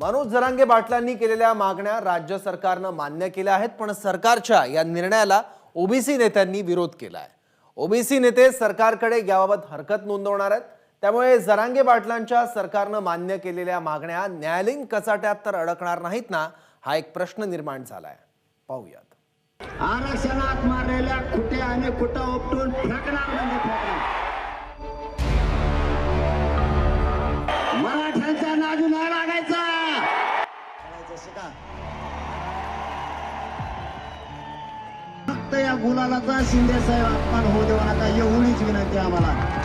मनोज जरांगे पाटलांनी केलेल्या मागण्या राज्य सरकारनं मान्य केल्या आहेत पण सरकारच्या या निर्णयाला ओबीसी नेत्यांनी विरोध केला आहे ओबीसी नेते सरकारकडे याबाबत हरकत नोंदवणार आहेत. त्यामुळे जरांगे पाटलांच्या सरकारनं मान्य केलेल्या मागण्या न्यायालयीन कचाट्यात तर अडकणार नाहीत ना हा एक प्रश्न निर्माण झालाय. पाहूयात. आरक्षणात मारलेल्या कुठे आणि कुठं उपटून फेकणार म्हणजे फेकणार. मराठ्यांचा नाजू नाही लागायचा. का? फक्त या गुलालाचा शिंदे साहेब अपमान होऊ देऊ नका एवढीच विनंती आम्हाला.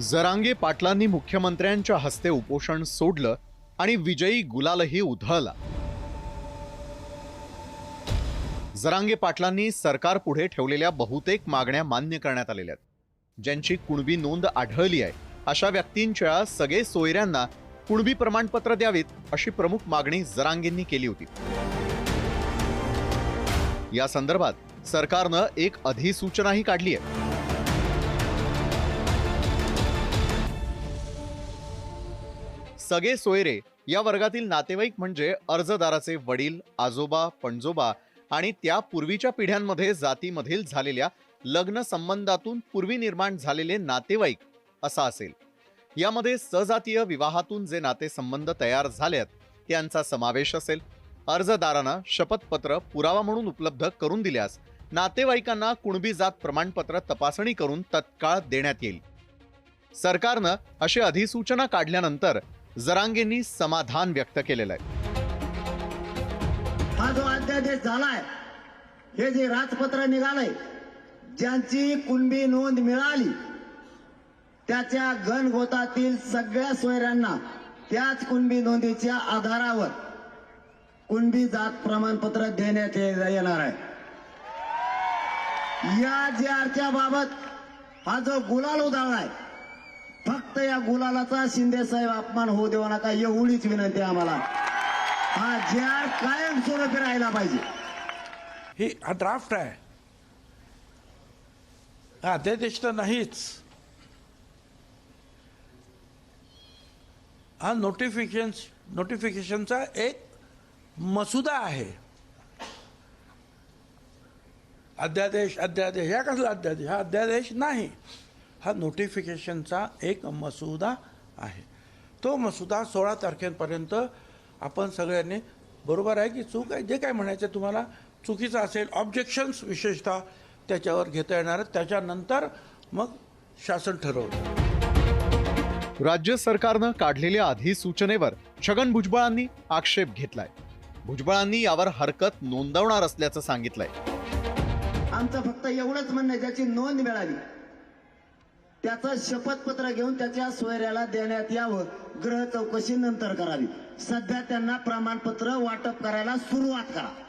जरांगे पाटलांनी मुख्यमंत्र्यांच्या हस्ते उपोषण सोडलं आणि विजयी गुलालही उधळला. जरांगे पाटलांनी सरकार पुढे ठेवलेल्या बहुतेक मागण्या मान्य करण्यात आलेल्या आहेत. ज्यांची कुणबी नोंद आढळली आहे अशा व्यक्तींच्या सगळे सोयऱ्यांना कुणबी प्रमाणपत्र द्यावीत अशी प्रमुख मागणी जरांगेंनी केली होती. या संदर्भात सरकारनं एक अधिसूचनाही काढली आहे. सगळे सोयरे या वर्गातील नातेवाईक म्हणजे अर्जदाराचे वडील आजोबा पणजोबा आणि त्या पूर्वीच्या पिढ्यांमध्ये जातीमधील झालेल्या लग्न संबंधातून पूर्वी निर्माण झालेले नातेवाईक असा असेल. यामध्ये सजातीय विवाहातून जे नातेसंबंध तयार झालेत त्यांचा समावेश असेल. अर्जदारांना शपथपत्र पुरावा म्हणून उपलब्ध करून दिल्यास नातेवाईकांना कुणबी जात प्रमाणपत्र तपासणी करून तत्काळ देण्यात येईल. सरकारनं अशी अधिसूचना काढल्यानंतर जरांगेंनी समाधान व्यक्त केलेलं आहे. हा जो अध्यादेश झालाय हे जे राजपत्र निघालंय ज्यांची कुणबी नोंद मिळाली त्याच्या गणगोतातील सगळ्या सोयऱ्यांना त्याच कुणबी नोंदीच्या आधारावर कुणबी जात प्रमाणपत्र देण्यात ये- येणार आहे. या जे आरच्या बाबत हा जो गुलाल उधळलाय फक्त या गुलालाचा शिंदे साहेब अपमान होऊ देऊ नका एवढीच विनंती आम्हाला. हा ज्या कायम स्वरूपी राहिला पाहिजे. ही हा ड्राफ्ट आहे. हा अध्यादेश तर नाहीच. हा नोटिफिकेशन नोटिफिकेशनचा एक मसुदा आहे. अध्यादेश अध्यादेश ह्या कसला अध्यादेश? हा अध्यादेश नाही. हा नोटिफिकेशनचा एक मसुदा आहे. तो मसुदा सोळा तारखेपर्यंत आपण सगळ्यांनी बरोबर आहे की चूक आहे? जे काय म्हणायचं तुम्हाला चुकीचं असेल ऑब्जेक्शन्स विशेषतः त्याच्यावर घेता येणार आहेत. त्याच्यानंतर मग शासन ठरवतं राज्य सरकारनं काढलेल्या अधिसूचनेवर छगन भुजबळांनी आक्षेप घेतलाय. भुजबळांनी यावर हरकत नोंदवणार असल्याचं सांगितलंय. आमचं फक्त एवढंच म्हणणं ज्याची नोंद मिळाली. त्याचं शपथपत्र घेऊन त्याच्या सोयऱ्याला देण्यात यावं. ग्रह चौकशी नंतर करावी. सध्या त्यांना प्रमाणपत्र वाटप करायला सुरुवात करा.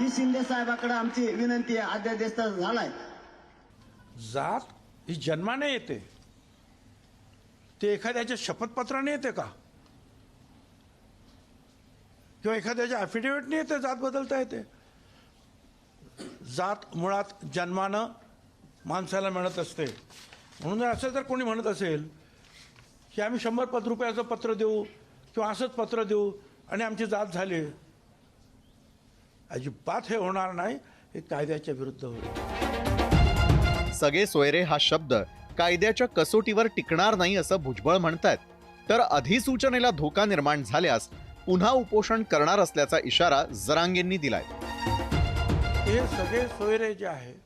ही शिंदे साहेबाकडे आमची विनंती आहे अध्यादेश तर झालाय. जात ही जन्माने येते. ते एखाद्याच्या शपथपत्राने येते का? किंवा एखाद्याच्या अफिडेव्हिटने येते जात बदलता येते. जात मुळात जन्मानं माणसाला मिळत असते. म्हणून जर असं जर कोणी म्हणत असेल की आम्ही शंभर पद रुपयाचं पत्र देऊ किंवा असंच पत्र देऊ आणि आमची जात झाली. अजिबात हे होणार नाही. हे कायद्याच्या विरुद्ध होईल. सगळे सोयरे हा शब्द कायद्याच्या कसोटीवर टिकणार नाही असं भुजबळ म्हणतायत. तर अधिसूचनेला धोका निर्माण झाल्यास पुन्हा उपोषण करणार असल्याचा इशारा जरांगेंनी दिलाय. हे सगळे सोयरे जे आहे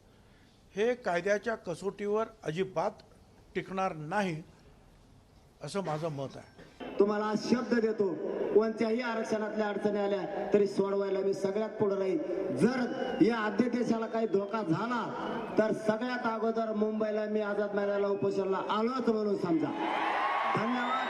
हे कायद्याच्या कसोटीवर अजिबात टिकणार नाही असं माझं मत आहे. तुम्हाला शब्द देतो कोणत्याही आरक्षणातल्या अडचणी आल्या तरी सोडवायला मी सगळ्यात पुढे राहील जर या अध्यादेशाला काही धोका झाला तर सगळ्यात अगोदर मुंबईला मी आझाद मैदानाला उपोषणाला आलोच म्हणून समजा. धन्यवाद.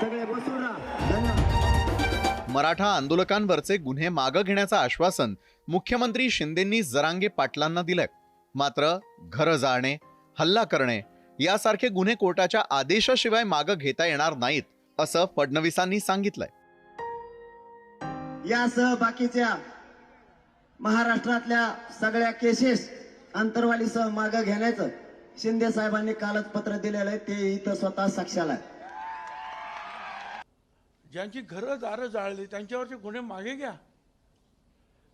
सगळे बसून राहा. धन्यवाद. मराठा आंदोलकांवरचे गुन्हे मागं घेण्याचं आश्वासन मुख्यमंत्री शिंदेंनी जरांगे पाटलांना दिलंय. मात्र घरं जाळणे हल्ला करणे यासारखे गुन्हे कोर्टाच्या आदेशाशिवाय मागं घेता येणार नाहीत असं फडणवीसांनी सांगितलंय. यासह बाकीच्या महाराष्ट्रातल्या सगळ्या केसेस अंतरवालीसह मागं घेण्याचं शिंदे साहेबांनी कालच पत्र दिलेलं आहे ते इथं स्वतः साक्षाला आहे. ज्यांची घरं दारं जाळली त्यांच्यावरचे गुन्हे मागे घ्या.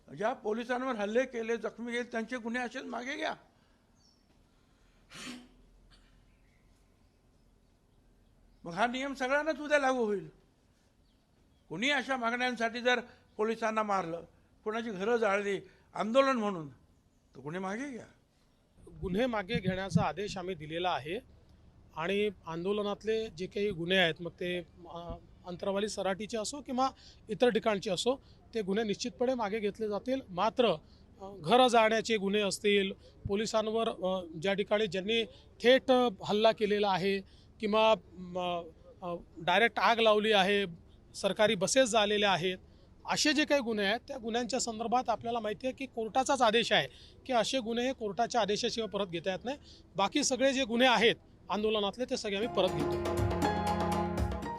ज्या पोलिसांवर हल्ले केले जखमी केले त्यांचे गुन्हे असेच मागे घ्या. मग हा नियम सगळ्यांनाच उद्या लागू होईल. कुणी अशा मागण्यांसाठी जर पोलिसांना मारलं कोणाची घरं जाळली आंदोलन म्हणून तर गुन्हे मागे घ्या. गुन्हे मागे घेण्याचा आदेश आम्ही दिलेला आहे. आणि आंदोलनातले जे काही गुन्हे आहेत मग ते अंतरवाली सराठीचे सराटीचे असो किंवा इतर ठिकाणचे असो ते गुन्हे निश्चितपणे मागे घेतले जातील. मात्र घरं जाण्याचे गुन्हे असतील पोलिसांवर ज्या ठिकाणी ज्यांनी थेट हल्ला केलेला आहे किंवा डायरेक्ट आग लावली आहे सरकारी बसेस झालेल्या आहेत असे जे काही गुन्हे आहेत त्या गुन्ह्यांच्या संदर्भात आपल्याला माहिती आहे की कोर्टाचाच आदेश आहे की असे गुन्हे हे कोर्टाच्या आदेशाशिवाय परत घेता येत नाही. बाकी सगळे जे गुन्हे आहेत आंदोलनातले ते सगळे आम्ही परत घेतो.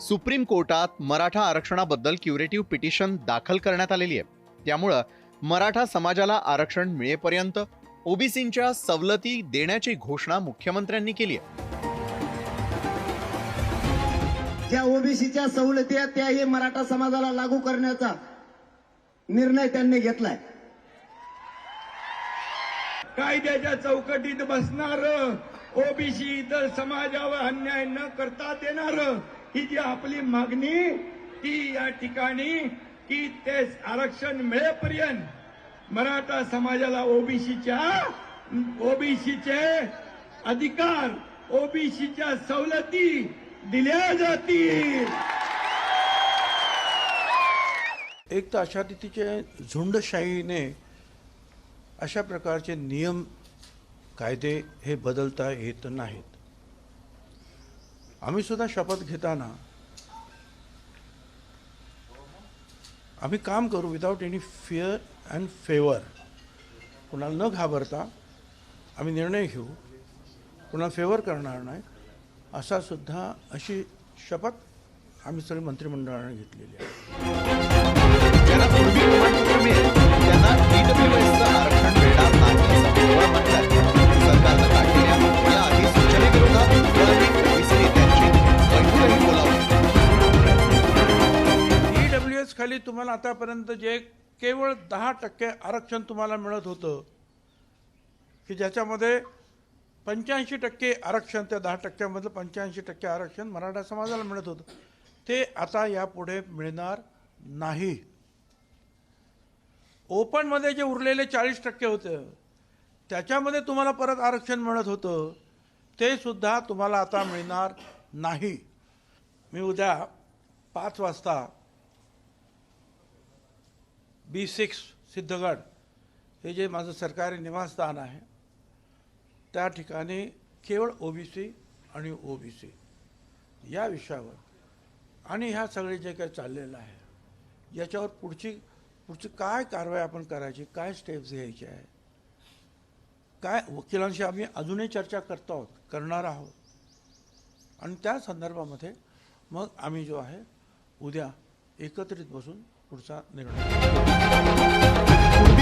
सुप्रीम कोर्टात मराठा आरक्षणाबद्दल क्युरेटिव्ह पिटिशन दाखल करण्यात आलेली आहे. त्यामुळं मराठा समाजाला आरक्षण मिळेपर्यंत ओबीसींच्या सवलती देण्याची घोषणा मुख्यमंत्र्यांनी केली आहे. ज्या ओबीसीच्या सवलती आहेत त्याही मराठा समाजाला लागू करण्याचा निर्णय त्यांनी घेतलाय. कायद्याच्या चौकटीत बसणार ओबीसी इतर समाजावर अन्याय न करता देणार ही जी आपली मागणी ती या ठिकाणी की ते आरक्षण मिळेपर्यंत मराठा समाजाला ओबीसीच्या ओबीसीचे अधिकार ओबीसीच्या सवलती दिल्या जातील. एक तर अशा रीतीचे झुंडशाहीने अशा प्रकारचे नियम कायदे हे बदलता येत नाहीत. आम्ही सुद्धा शपथ घेताना आम्ही काम करू without any fear and favour कुणाला न घाबरता आम्ही निर्णय घेऊ. कुणाला फेवर करणार नाही असा सुद्धा अशी शपथ आम्ही सगळे मंत्रिमंडळाने घेतलेली आहे. ईडब्ल्यू तुम्हाला आतापर्यंत जे केवळ दहा टक्के आरक्षण तुम्हाला मिळत होतं की ज्याच्यामध्ये पंच्याऐंशी टक्के आरक्षण त्या दहा टक्क्यामधलं पंच्याऐंशी टक्के आरक्षण मराठा समाजाला मिळत होतं. ते आता यापुढे मिळणार नाही. ओपनमध्ये जे उरलेले चाळीस टक्के होते त्याच्यामध्ये तुम्हाला परत आरक्षण मिळत होतं ते सुद्धा तुम्हाला आता मिळणार नाही. मी उद्या पाच वाजता बी सिक्स सिद्धगड हे जे माझं सरकारी निवासस्थान आहे त्या ठिकाणी केवळ ओ बी सी आणि ओ बी सी या विषयावर आणि ह्या सगळे जे काही चाललेलं आहे याच्यावर पुढची पुढची काय कारवाई आपण करायची काय स्टेप्स घ्यायचे आहे काय वकिलांशी आम्ही अजूनही चर्चा करतो आहोत करणार आहोत. आणि त्या संदर्भामध्ये मग आम्ही जो आहे उद्या एकत्रित बसून पुढचा निर्णय.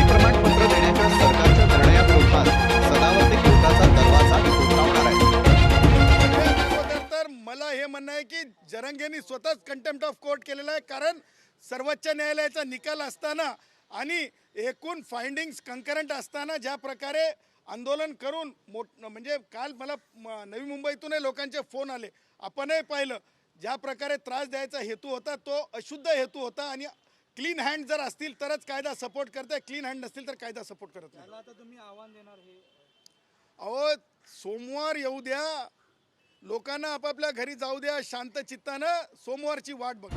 प्रमाणपत्र देण्याच्या सरकारच्या निर्णयाविरोधात सदावर्ती कोर्टाचा दरवाजा ठोठावणार आहे. अगोदर तर मला हे म्हणणं आहे की जरंगेनी स्वतःच कंटेम्प्ट ऑफ कोर्ट केलेला आहे कारण सर्वोच्च न्यायालयाचा निकाल असताना आणि एकूण फाइंडिंग्स कंकरंट असताना ज्या प्रकारे आंदोलन करून मोठ म्हणजे काल मला म- नवी मुंबईतूनही लोकांचे फोन आले. आपणही पाहिलं. ज्या प्रकारे त्रास द्यायचा हेतू होता तो अशुद्ध हेतू होता आणि क्लीन हँड जर असतील तरच कायदा सपोर्ट करते क्लीन हँड नसतील तर कायदा सपोर्ट करत नाही. आता तुम्ही आव्हान देणार हे? अहो सोमवार येऊ द्या. लोकांना आपापल्या घरी जाऊ द्या. शांत चित्तानं सोमवारची वाट बघा.